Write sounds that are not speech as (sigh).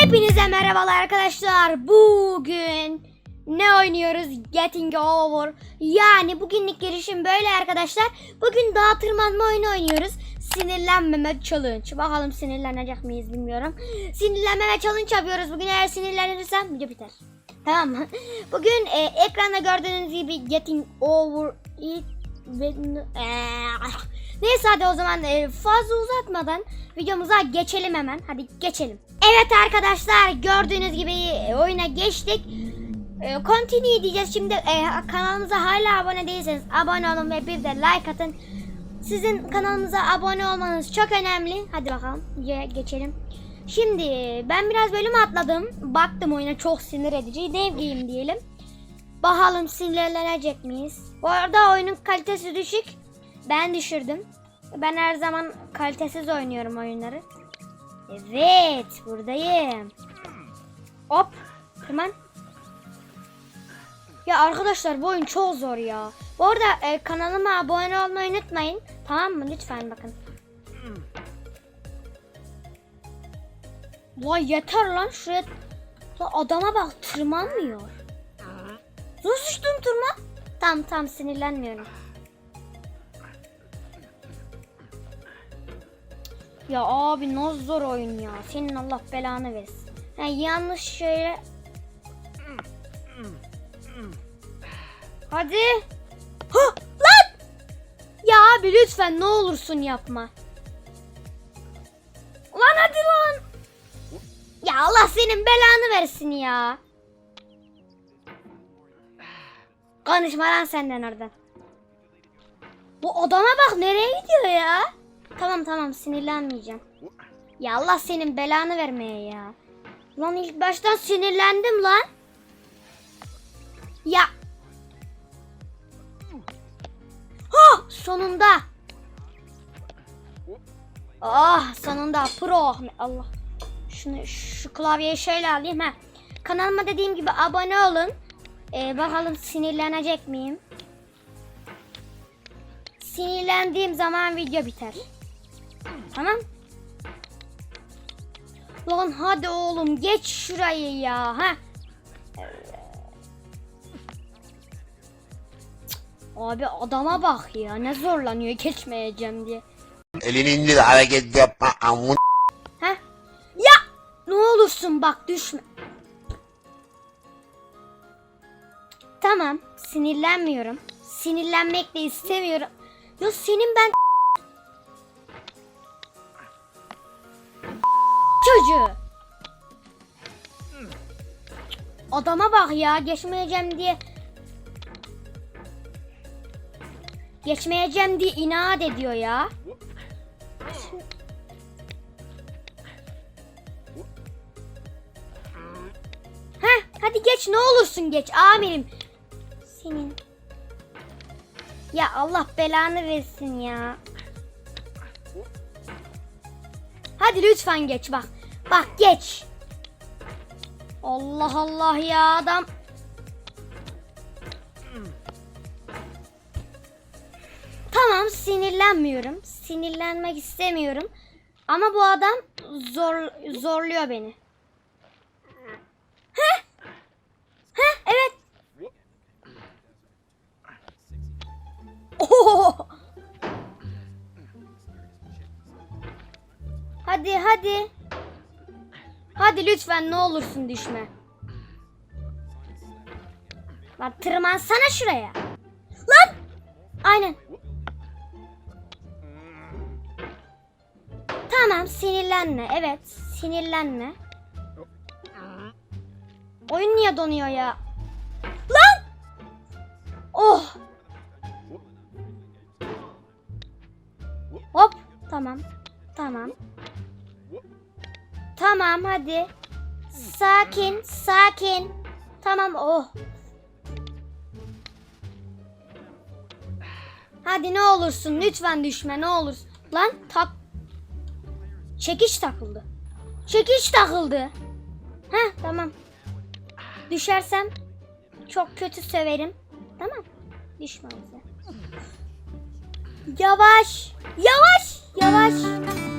Hepinize merhabalar arkadaşlar. Bugün ne oynuyoruz? Getting Over. Yani bugünlük girişim böyle arkadaşlar. Bugün dağ tırmanma oyunu oynuyoruz. Sinirlenmeme challenge. Bakalım sinirlenecek miyiz bilmiyorum. Sinirlenmeme challenge yapıyoruz. Bugün eğer sinirlenirsem video biter. Tamam mı? (laughs) Bugün e, ekranda gördüğünüz gibi Getting Over It Eee, (laughs) Neyse hadi o zaman e, fazla uzatmadan videomuza geçelim hemen. Hadi geçelim. Evet arkadaşlar gördüğünüz gibi oyuna geçtik. E, continue diyeceğiz. Şimdi e, kanalımıza hala abone değilseniz abone olun ve bir de like atın. Sizin kanalımıza abone olmanız çok önemli. Hadi bakalım videoya geçelim. Şimdi ben biraz bölüm atladım. Baktım oyuna çok sinir edici. Diyeyim diyelim. Bakalım sinirlenecek miyiz? Bu arada oyunun kalitesi düşük. Ben düşürdüm. Ben her zaman kalitesiz oynuyorum oyunları. Evet, buradayım. Hop, tırman. Ya arkadaşlar bu oyun çok zor ya. Bu arada e, kanalıma abone olmayı unutmayın. Tamam mı? Lütfen bakın. Vay yeter lan şuraya. Lan adama bak tırmanmıyor. Nasıl düştüm tırman? Tamam tamam sinirlenmiyorum. Ya abi nasıl zor oyun ya. Senin Allah belanı versin. Ha, yanlış şöyle. Hadi. Ha, lan! Ya abi lütfen ne olursun yapma. Lan hadi lan. Ya Allah senin belanı versin ya. Konuşma lan senden oradan. Bu adama bak nereye gidiyor ya? Tamam tamam sinirlenmeyeceğim. Ya Allah senin belanı vermeye ya. Lan ilk baştan sinirlendim lan. Ya. Oh sonunda. Ah sonunda pro. Allah. Şunu şu klavyeyi şöyle alayım ha. Kanalıma dediğim gibi abone olun. Ee, bakalım sinirlenecek miyim? Sinirlendiğim zaman video biter. Tamam. Lan hadi oğlum geç şurayı ya. Ha. Abi adama bak ya ne zorlanıyor geçmeyeceğim diye. Elini indir hareket yapma amun. Ha? Ya ne olursun bak düşme. Tamam sinirlenmiyorum. Sinirlenmek de istemiyorum. Ya senin ben çocuğu. Adama bak ya geçmeyeceğim diye. Geçmeyeceğim diye inat ediyor ya. Heh, hadi geç ne olursun geç amirim. Senin. Ya Allah belanı versin ya. Hadi lütfen geç bak. Bak geç. Allah Allah ya adam. Tamam sinirlenmiyorum. Sinirlenmek istemiyorum. Ama bu adam zor zorluyor beni. Heh. Heh evet. Oo. Hadi hadi. Hadi lütfen ne olursun düşme. Lan tırmansana şuraya. Lan! Aynen. Tamam sinirlenme. Evet sinirlenme. Oyun niye donuyor ya? Lan! Oh! Hop tamam. Tamam. Tamam hadi. Sakin, sakin. Tamam oh. Hadi ne olursun lütfen düşme ne olursun. Lan tak. Çekiç takıldı. Çekiç takıldı. Heh tamam. Düşersem çok kötü söverim. Tamam. Düşme bize. Yavaş. Yavaş. Yavaş.